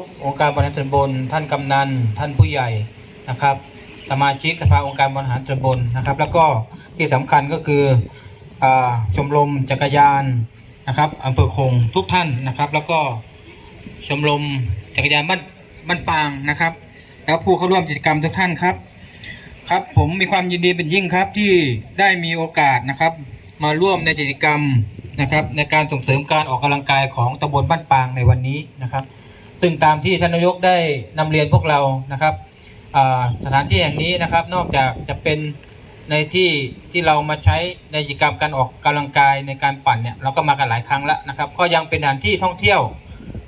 กองค์การบริหารส่วนบลท่านกำนัน ท่านผู้ใหญ่นะครับ สมาชิกสภาองค์การบริหารส่วนบลนะครับ แล้วก็ที่สำคัญก็คืออชมรมจักรยานนะครับอำเภอคงทุกท่านนะครับ แล้วก็ชมรมจักรยานบ้านบ้านปางนะครับ แล้วผู้เข้าร่วมกิจกรรมทุกท่านครับ ครับผมมีความยินดีเป็นยิ่งครับที่ได้มีโอกาสนะครับ มาร่วมในกิจกรรมนะครับ ในการส่งเสริมการออกกำลังกายของตำบลบ้านปางในวันนี้นะครับ ซึ่งตามที่ท่านนายกได้นำเรียนพวกเรานะครับสถานที่แห่งนี้นะครับ นอกจากจะเป็นในที่ที่เรามาใช้ในกิจกรรมการออกกำลังกายในการปั่นเนี่ยเราก็มากันหลายครั้งแล้วนะครับ ก็ยังเป็นสถานที่ท่องเที่ยว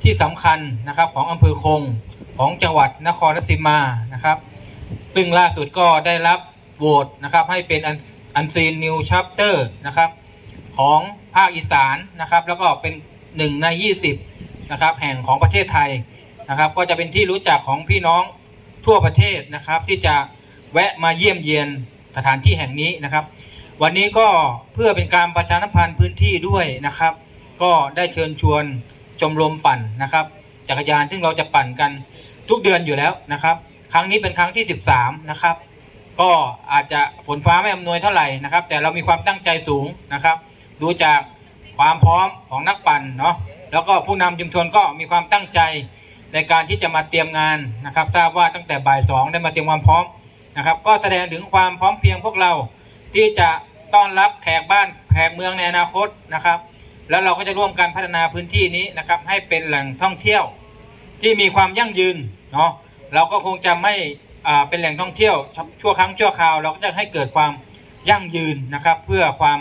ที่สำคัญนะครับของอำเภอคงของจังหวัดนครราชสีมานะครับ ซึ่งล่าสุดก็ได้รับโหวตนะครับให้เป็นอันซีนนิวชัปเตอร์นะครับของภาคอีสานนะครับ แล้วก็เป็นหนึ่งใน 20 นะครับ แห่งของประเทศไทยนะครับ ก็จะเป็นที่รู้จักของพี่น้องทั่วประเทศนะครับ ที่จะแวะมาเยี่ยมเยียนสถานที่แห่งนี้นะครับ วันนี้ก็เพื่อเป็นการประชาสัมพันธ์พื้นที่ด้วยนะครับ ก็ได้เชิญชวนชมรมปั่นนะครับจักรยานซึ่งเราจะปั่นกันทุกเดือนอยู่แล้วนะครับ ครั้งนี้เป็นครั้งที่ 13 นะครับ ก็อาจจะฝนฟ้าไม่อำนวยเท่าไหร่นะครับ แต่เรามีความตั้งใจสูงนะครับ ดูจากความพร้อมของนักปั่นเนาะ แล้วก็ผู้นำชุมชนก็มีความตั้งใจในการที่จะมาเตรียมงานนะครับทราบว่าตั้งแต่บ่ายสองได้มาเตรียมความพร้อมนะครับ ก็แสดงถึงความพร้อมเพียงพวกเราที่จะต้อนรับแขกบ้านแขกเมืองในอนาคตนะครับ แล้วเราก็จะร่วมกันพัฒนาพื้นที่นี้นะครับ ให้เป็นแหล่งท่องเที่ยวที่มีความยั่งยืนเนาะเราก็คงจะไม่เป็นแหล่งท่องเที่ยวชั่วครั้งชั่วคราว เราก็จะให้เกิดความยั่งยืนนะครับ เพื่อความ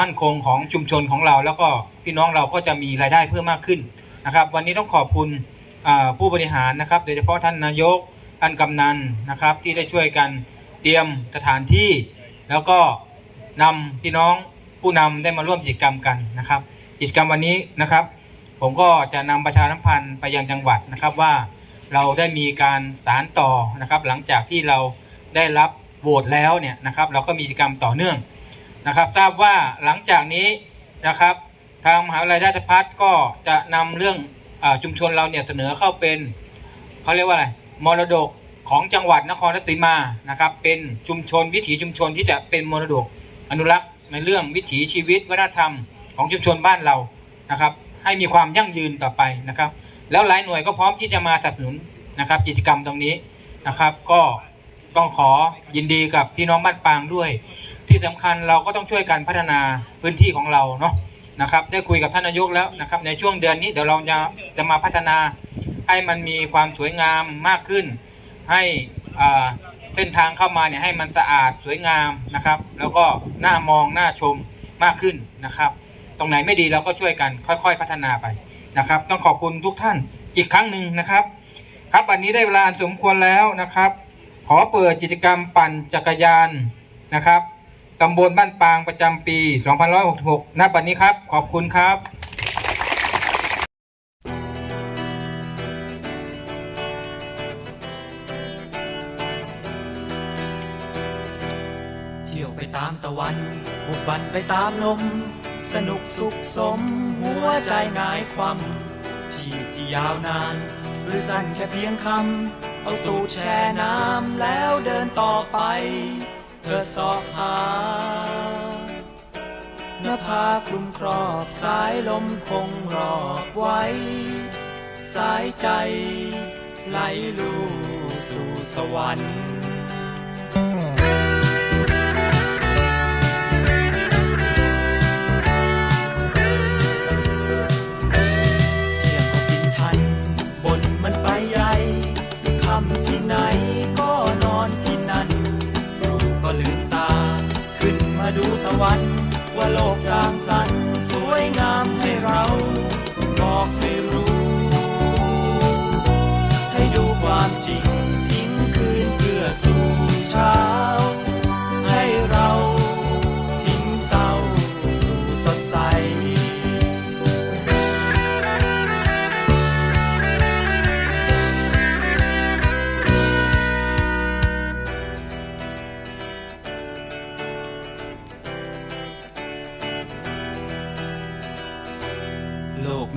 มั่นคงของชุมชนของเราแล้วก็ พี่น้องเราก็จะมีรายได้เพิ่มมากขึ้นนะครับ วันนี้ต้องขอบคุณผู้บริหารนะครับ โดยเฉพาะท่านนายกท่านกำนันนะครับ ที่ได้ช่วยกันเตรียมสถานที่ แล้วก็นำพี่น้องผู้นำได้มาร่วมกิจกรรมกันนะครับ กิจกรรมวันนี้นะครับ ผมก็จะนำประชาสัมพันธ์ไปยังจังหวัดนะครับว่าเราได้มีการสารต่อนะครับ หลังจากที่เราได้รับโหวตแล้วเนี่ยนะครับ เราก็มีกิจกรรมต่อเนื่องนะครับ ทราบว่าหลังจากนี้นะครับ ทางมหาวิทยาลัยราชภัฏก็จะนำเรื่องอชุมชนเราเนี่ยเสนอเข้าเป็นเขาเรียกว่าอะไรมรดกของจังหวัดนครราชสีมานะครับ เป็นชุมชนวิถีชุมชนที่จะเป็นมรดกอนุรักษ์ในเรื่องวิถีชีวิตวัฒนธรรมของชุมชนบ้านเรานะครับ ให้มีความยั่งยืนต่อไปนะครับ แล้วหลายหน่วยก็พร้อมที่จะมาสนับสนุนนะครับกิจกรรมตรงนี้นะครับ ก็ต้องขอยินดีกับพี่น้องบ้านปางด้วย ที่สำคัญเราก็ต้องช่วยกันพัฒนาพื้นที่ของเราเนาะ นะครับ ได้คุยกับท่านนายกแล้วนะครับ ในช่วงเดือนนี้เดี๋ยวเราจะจะมาพัฒนาให้มันมีความสวยงามมากขึ้น ให้เส้นทางเข้ามาเนี่ยให้มันสะอาดสวยงามนะครับ แล้วก็น่ามองน่าชมมากขึ้นนะครับ ตรงไหนไม่ดีเราก็ช่วยกันค่อย ๆ พัฒนาไปนะครับ ต้องขอบคุณทุกท่านอีกครั้งหนึ่งนะครับ ครับวันนี้ได้เวลาสมควรแล้วนะครับ ขอเปิดกิจกรรมปั่นจักรยานนะครับ ตำบลบ้านปางประจำปี 2566ณบัดนี้ครับ ขอบคุณครับ เที่ยวไปตามตะวันบุกบันไปตามลม สนุกสุขสม หัวใจหงายความชีพที่ยาวนาน หรือสั้นแค่เพียงคำเอาตูแช่น้ำแล้วเดินต่อไป ธอสอหานภาคลุมครอบสายลมคงรอบไว้ สายใจไหลลูสู่สวรรค์ โลกสร้างสรรค์สวยงามให้เรา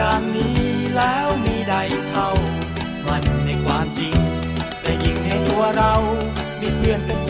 อย่างนี้แล้วมีใดเท่า มันในความจริง แต่ยิ่งในตัวเรา มีเพื่อนเป็น